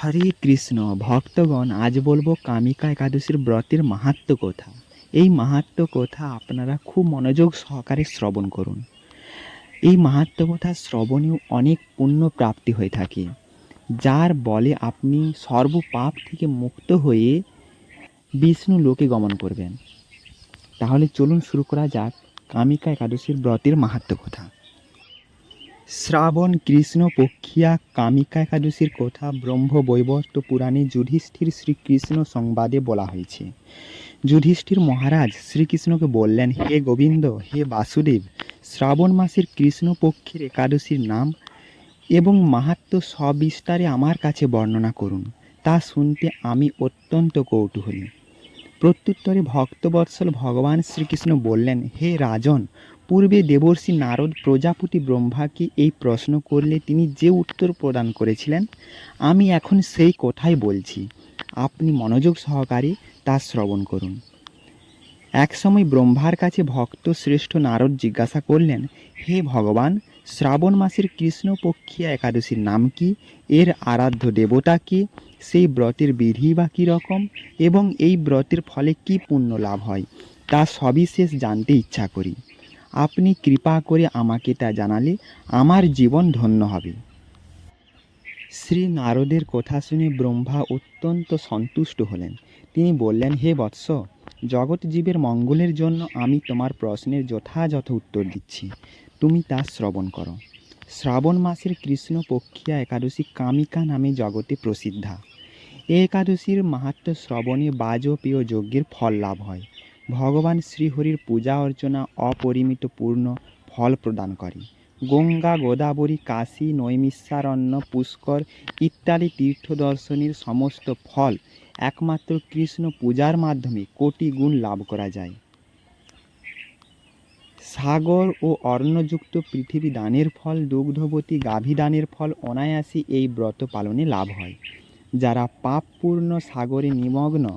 হরে কৃষ্ণ, ভক্তগণ, আজ বলব কামিকা একাদশীর ব্রতের মাহাত্ম্য কথা। এই মাহাত্ম্য কথা আপনারা খুব মনোযোগ সহকারে শ্রবণ করুন। এই মাহাত্ম্য কথা শ্রবণেও অনেক পুণ্য প্রাপ্তি হয়ে থাকে, যার বলে আপনি সর্ব পাপ থেকে মুক্ত হয়ে বিষ্ণু লোকে গমন করবেন। তাহলে চলুন শুরু করা যাক কামিকা একাদশীর ব্রতের মাহাত্ম কথা। শ্রাবণ কৃষ্ণ পক্ষিয়া কামিকা একাদশীর কথা ব্রহ্ম বৈবর্ত পুরাণে যুধিষ্ঠির শ্রীকৃষ্ণ সংবাদে বলা হয়েছে। যুধিষ্ঠির মহারাজ শ্রীকৃষ্ণকে বললেন, হে গোবিন্দ, হে বাসুদেব, শ্রাবণ মাসের কৃষ্ণপক্ষের একাদশীর নাম এবং মাহাত্ম্য সবিস্তারে আমার কাছে বর্ণনা করুন। তা শুনতে আমি অত্যন্ত কৌতূহলী। প্রত্যুত্তরে ভক্তবৎসল ভগবান শ্রীকৃষ্ণ বললেন, হে রাজন পূর্বে দেবর্ষি নারদ প্রজাপতি ব্রহ্মাকে এই প্রশ্ন করলে তিনি যে উত্তর প্রদান করেছিলেন, আমি এখন সেই কথাই বলছি। আপনি মনোযোগ সহকারে তা শ্রবণ করুন। একসময় ব্রহ্মার কাছে ভক্ত শ্রেষ্ঠ নারদ জিজ্ঞাসা করলেন, হে ভগবান, শ্রাবণ মাসের কৃষ্ণপক্ষিয়া একাদশীর নাম কি? এর আরাধ্য দেবতা কে? সেই ব্রতের বিধি বা কী রকম? এবং এই ব্রতের ফলে কি পুণ্য লাভ হয়? তা সবিশেষ জানতে ইচ্ছা করি। আপনি কৃপা করে আমাকে তা জানালে আমার জীবন ধন্য হবে। শ্রী নারদের কথা শুনে ব্রহ্মা অত্যন্ত সন্তুষ্ট হলেন। তিনি বললেন, হে বৎস, জগৎ জীবের মঙ্গলের জন্য আমি তোমার প্রশ্নের যথাযথ উত্তর দিচ্ছি। তুমি তা শ্রবণ করো। শ্রাবণ মাসের কৃষ্ণপক্ষিয়া একাদশী কামিকা নামে জগতে প্রসিদ্ধা। একাদশীর মাহাত্ম্য শ্রবণে বাজপেয় যজ্ঞের ফল লাভ হয়। ভগবান শ্রীহরির পূজা অর্চনা অপরিমিত পূর্ণ ফল প্রদান করে। গঙ্গা, গোদাবরী, কাশী, নৈমিষারণ্য, পুষ্কর ইত্যাদি তীর্থ দর্শনের সমস্ত ফল একমাত্র কৃষ্ণ পূজার মাধ্যমে কোটি গুণ লাভ করা যায়। সাগর ও অর্ণযুক্ত পৃথিবী দানের ফল, দুগ্ধবতী গাভী দানের ফল অনায়াসে এই ব্রত পালনে লাভ হয়। যারা পাপপূর্ণ সাগরে নিমগ্ন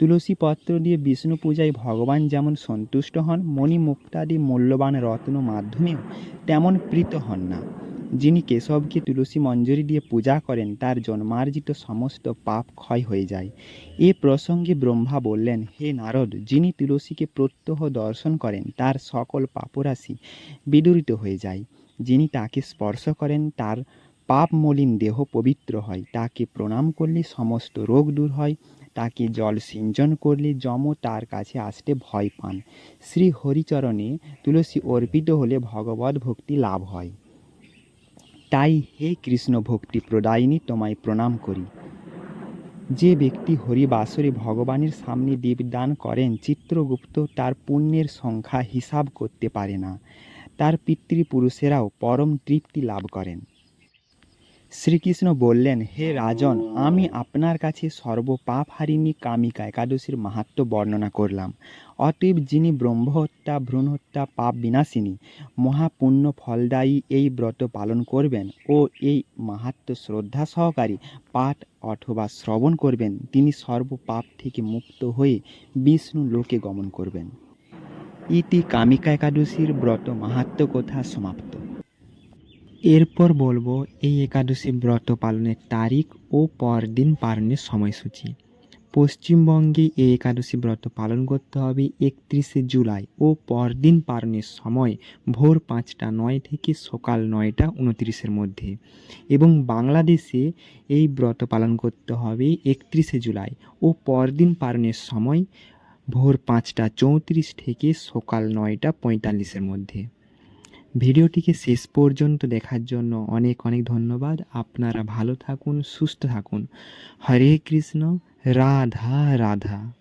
তুলসী পত্র দিয়ে বিষ্ণু পূজায় ভগবান যেমন সন্তুষ্ট হন মণিমুক্তাদি মূল্যবান রত্ন মাধ্যমেও তেমন প্রীত হন না। যিনি কেশবকে তুলসী মঞ্জরি দিয়ে পূজা করেন, তার জন্মার্জিত সমস্ত পাপ ক্ষয় হয়ে যায়। এ প্রসঙ্গে ব্রহ্মা বললেন, হে নারদ, যিনি তুলসীকে প্রত্যহ দর্শন করেন, তার সকল পাপরাশি বিদূরিত হয়ে যায়। যিনি তাকে স্পর্শ করেন, তার পাপ মলিন দেহ পবিত্র হয়। তাকে প্রণাম করলে সমস্ত রোগ দূর হয়। তাকে জল সিঞ্চন করলে যম তার কাছে আসতে ভয় পান। শ্রী হরিচরণে তুলসী অর্পিত হলে ভগবত ভক্তি লাভ হয়। তাই হে কৃষ্ণ ভক্তি প্রদায়িনী, তোমায় প্রণাম করি। যে ব্যক্তি হরিবাসরে ভগবানের সামনে দীপদান করেন, চিত্রগুপ্ত তার পুণ্যের সংখ্যা হিসাব করতে পারে না। তার পিতৃপুরুষেরাও পরম তৃপ্তি লাভ করেন। শ্রীকৃষ্ণ বললেন, হে রাজন, আমি আপনার কাছে সর্বপাপ হারিণী কামিকা একাদশীর মাহাত্ম্য বর্ণনা করলাম। অতএব যিনি ব্রহ্মহত্যা, ভ্রূণহত্যা, পাপ বিনাশিনী, মহাপুণ্য ফলদায়ী এই ব্রত পালন করবেন ও এই মাহাত্ম্য শ্রদ্ধা সহকারী পাঠ অথবা শ্রবণ করবেন, তিনি সর্বপাপ থেকে মুক্ত হয়ে বিষ্ণু লোকে গমন করবেন। ইতি কামিকা একাদশীর ব্রত মাহাত্ম্য কথা সমাপ্ত। এরপর বলব এই একাদশী ব্রত পালনের তারিখ ও পরদিন পালনের সময়সূচি। পশ্চিমবঙ্গে এই একাদশী ব্রত পালন করতে হবে একত্রিশে জুলাই ও পরদিন পালনের সময় ভোর পাঁচটা নয় থেকে সকাল নয়টা উনত্রিশের মধ্যে। এবং বাংলাদেশে এই ব্রত পালন করতে হবে একত্রিশে জুলাই ও পরদিন পালনের সময় ভোর পাঁচটা চৌত্রিশ থেকে সকাল নয়টা পঁয়তাল্লিশের মধ্যে। ভিডিওটিকে শেষ পর্যন্ত দেখার জন্য অনেক অনেক ধন্যবাদ। আপনারা ভালো থাকুন, সুস্থ থাকুন। হরে কৃষ্ণ, রাধা রাধা।